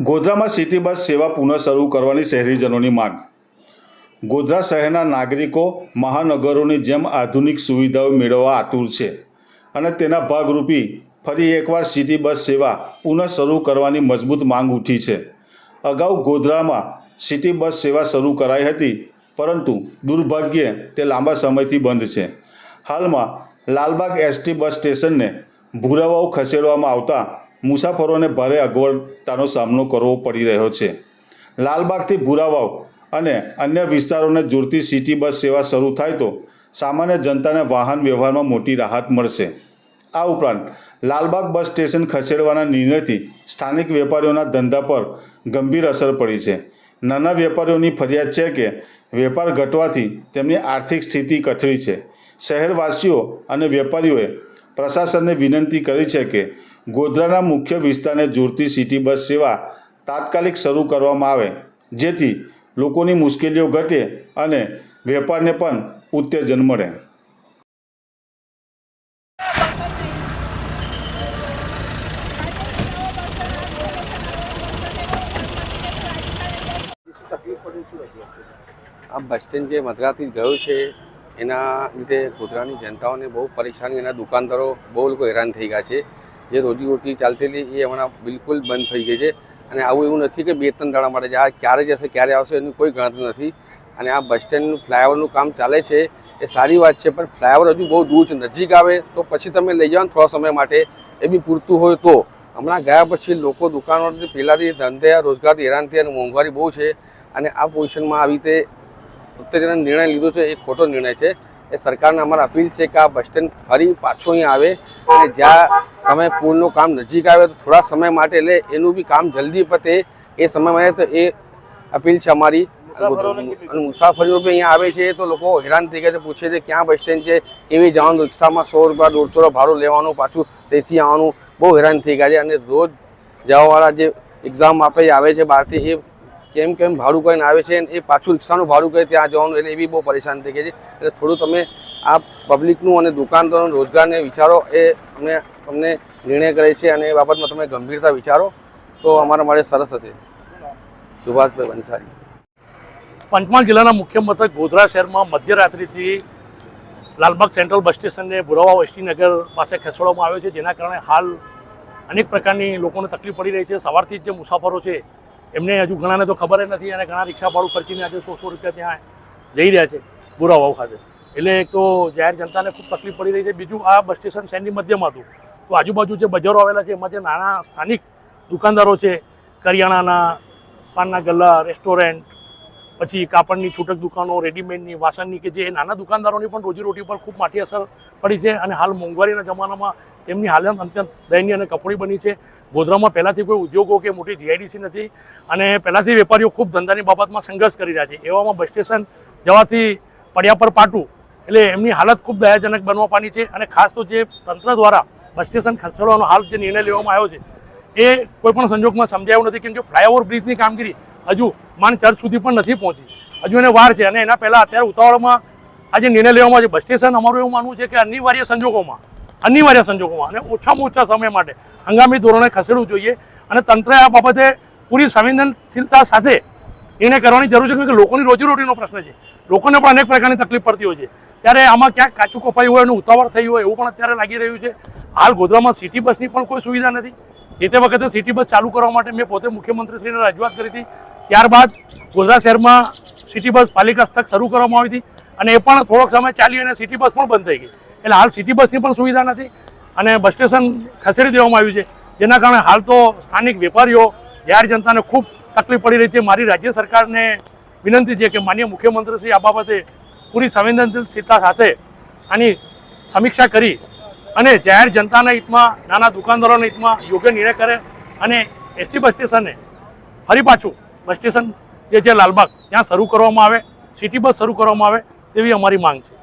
ગોધરામાં city bus સેવા પુનઃ શરૂ કરવાની શહેરીજનોની માંગ. ગોધરા શહેરના નાગરિકો મહાનગરોની જેમ આધુનિક સુવિધાઓ મેળવવા આતુર છે અને તેના ભાગરૂપી ફરી એકવાર સિટી બસ સેવા પુનઃ શરૂ કરવાની મજબૂત માંગ ઉઠી છે. અગાઉ ગોધરામાં સિટી બસ સેવા શરૂ કરાઈ હતી, પરંતુ દુર્ભાગ્યે તે લાંબા સમયથી બંધ છે. હાલમાં લાલબાગ એસટી બસ સ્ટેશનને ભૂરાવાઓ ખસેડવામાં આવતા મુસાફરોને ભારે અગવડતાનો સામનો કરવો પડી રહ્યો છે. લાલબાગથી ભૂરાવાવ અને અન્ય વિસ્તારોને જોડતી સિટી બસ સેવા શરૂ થાય તો સામાન્ય જનતાને વાહન વ્યવહારમાં મોટી રાહત મળશે. આ ઉપરાંત લાલબાગ બસ સ્ટેશન ખસેડવાના નિર્ણયથી સ્થાનિક વેપારીઓના ધંધા પર ગંભીર અસર પડી છે. નાના વેપારીઓની ફરિયાદ છે કે વેપાર ઘટવાથી તેમની આર્થિક સ્થિતિ કથળી છે. શહેરવાસીઓ અને વેપારીઓએ પ્રશાસનને વિનંતી કરી છે કે ગોધરાના મુખ્ય વિસ્તારને જોડતી સિટી બસ સેવા તાત્કાલિક શરૂ કરવામાં આવે, જેથી લોકોની મુશ્કેલીઓ ઘટે અને વેપારને પણ ઉત્તેજન મળે. આ બસ સ્ટેન્ડ જે મધરાથી ગયું છે, એના લીધે ગોધરાની જનતાઓને બહુ પરેશાની એના દુકાનદારો બહુ લોકો હેરાન થઈ ગયા છે. જે રોજીરોટી ચાલતી હતી એ હમણાં બિલકુલ બંધ થઈ ગઈ છે. અને આવું એવું નથી કે બે ત્રણ દાડા માટે આ ક્યારે જશે, ક્યારે આવશે એની કોઈ ગણતરી નથી. અને આ બસ સ્ટેન્ડનું ફ્લાયઓવરનું કામ ચાલે છે એ સારી વાત છે, પણ ફ્લાયઓવર હજુ બહુ દૂર છે, નજીક આવે તો પછી તમે લઈ જાઓ થોડા સમય માટે. એ બી પૂરતું હોય તો. હમણાં ગયા પછી લોકો દુકાનો પહેલાંથી ધંધે, રોજગારથી હેરાન થઈ અને મોંઘવારી બહુ છે. અને આ પોઝિશનમાં આવી રીતે ઉત્તેજના નિર્ણય લીધો છે, એ ખોટો નિર્ણય છે. એ સરકારને અમારા અપીલ છે કે આ બસ સ્ટેન્ડ ફરી પાછું અહીં આવે અને જ્યાં સમય પુલનું કામ નજીક આવે તો થોડા સમય માટે એટલે એનું બી કામ જલ્દી પતે એ સમય માટે તો એ અપીલ છે અમારી. અને મુસાફરીઓ બી અહીંયા આવે છે તો લોકો હેરાન થઈ ગયા છે પૂછે છે ક્યાં બસ સ્ટેન્ડ છે કેવી જવાનું રિક્ષામાં સો રૂપિયા દોઢસો રૂપિયા ભાડું લેવાનું પાછું તેથી આવવાનું બહુ હેરાન થઈ ગયા છે. અને રોજ જવાવાળા જે એક્ઝામ આપે આવે છે બહારથી એ કેમ કેમ ભાડું કરીને આવે છે એ પાછું રિક્ષાનું ભાડું કરી ત્યાં જવાનું એટલે એ બી બહુ પરેશાન થઈ ગઈ છે. એટલે થોડું તમે આ પબ્લિકનું અને દુકાનદારોનું રોજગારને વિચારો, એ અમે તમને નિર્ણય કરે છે અને એ બાબતમાં તમે ગંભીરતા વિચારો, તો અમારા માટે સરસ હશે. સુભાષભાઈ બંસારી પંચમહાલ જિલ્લાના મુખ્ય મથક ગોધરા શહેરમાં મધ્યરાત્રિથી લાલબાગ સેન્ટ્રલ બસ સ્ટેશનને ભુરાવા વસ્તીનગર પાસે ખસેડવામાં આવ્યો છે. જેના કારણે હાલ અનેક પ્રકારની લોકોને તકલીફ પડી રહી છે. સવારથી જે મુસાફરો છે એમને હજુ ઘણાને તો ખબર જ નથી અને ઘણા રિક્ષા ભાડું ખર્ચીને આજે સો સો રૂપિયા ત્યાં જઈ રહ્યા છે ભુરાવાવ ખાતે. એટલે એક તો જાહેર જનતાને ખૂબ તકલીફ પડી રહી છે. બીજું આ બસ સ્ટેશન શહેરની મધ્યમાં હતું. તો આજુબાજુ જે બજારો આવેલા છે, એમાં જે નાના સ્થાનિક દુકાનદારો છે, કરિયાણાના, પાનના ગલ્લા, રેસ્ટોરન્ટ, પછી કાપડની છૂટક દુકાનો, રેડીમેડની, વાસણની કે જે નાના દુકાનદારોની પણ રોજીરોટી પર ખૂબ માઠી અસર પડી છે અને હાલ મોંઘવારીના જમાનામાં તેમની હાલત અત્યંત દયનીય અને કપડી બની છે. ગોધરામાં પહેલાંથી કોઈ ઉદ્યોગો કે મોટી જીઆઈડીસી નથી અને પહેલાંથી વેપારીઓ ખૂબ ધંધાની બાબતમાં સંઘર્ષ કરી રહ્યા છે. એવામાં બસ સ્ટેશન જવાથી પડ્યા પર પાટું એટલે એમની હાલત ખૂબ દયાજનક બનવા પાની છે અને ખાસ તો જે તંત્ર દ્વારા બસ સ્ટેશન ખસેડવાનો હાલ જે નિર્ણય લેવામાં આવ્યો છે, એ કોઈ પણ સંજોગમાં સમજાયું નથી. કેમ કે ફ્લાયઓવર બ્રિજની કામગીરી હજુ માન ચર્ચ સુધી પણ નથી પહોંચી. હજુ એને વાર છે અને એના પહેલાં અત્યારે ઉતાવળમાં આ જે નિર્ણય લેવામાં છે, બસ સ્ટેશન અમારું એવું માનવું છે કે અનિવાર્ય સંજોગોમાં અનિવાર્ય સંજોગોમાં અને ઓછામાં ઓછા સમય માટે હંગામી ધોરણે ખસેડવું જોઈએ અને તંત્રએ આ બાબતે પૂરી સંવેદનશીલતા સાથે નિર્ણય કરવાની જરૂર છે કે લોકોની રોજીરોટીનો પ્રશ્ન છે. લોકોને પણ અનેક પ્રકારની તકલીફ પડતી હોય છે. ત્યારે આમાં ક્યાંક કાચું કપાયું હોય અને ઉતાવળ થઈ હોય એવું પણ અત્યારે લાગી રહ્યું છે. હાલ ગોધરામાં સિટી બસની પણ કોઈ સુવિધા નથી. એ તે વખતે સિટી બસ ચાલુ કરવા માટે મેં પોતે મુખ્યમંત્રીશ્રીને રજૂઆત કરી હતી. ત્યારબાદ ગોધરા શહેરમાં સિટી બસ પાલિકા હસ્તક શરૂ કરવામાં આવી હતી અને એ પણ થોડોક સમય ચાલી અને સિટી બસ પણ બંધ થઈ ગઈ. એટલે હાલ સિટી બસની પણ સુવિધા નથી અને બસ સ્ટેશન ખસેડી દેવામાં આવ્યું છે. જેના કારણે હાલ તો સ્થાનિક વેપારીઓ, જાહેર જનતાને ખૂબ તકલીફ પડી રહી છે. મારી રાજ્ય સરકારને વિનંતી છે કે માન્ય મુખ્યમંત્રીશ્રી આ બાબતે પૂરી સંવેદનશીલતા સાથે આની સમીક્ષા કરી અને જાહેર જનતાના હિતમાં, નાના દુકાનદારોના હિતમાં યોગ્ય નિર્ણય કરે અને એસટી બસ સ્ટેશનને ફરી પાછું બસ સ્ટેશન જે છે લાલબાગ, ત્યાં શરૂ કરવામાં આવે, સિટી બસ શરૂ કરવામાં આવે તેવી અમારી માંગ છે.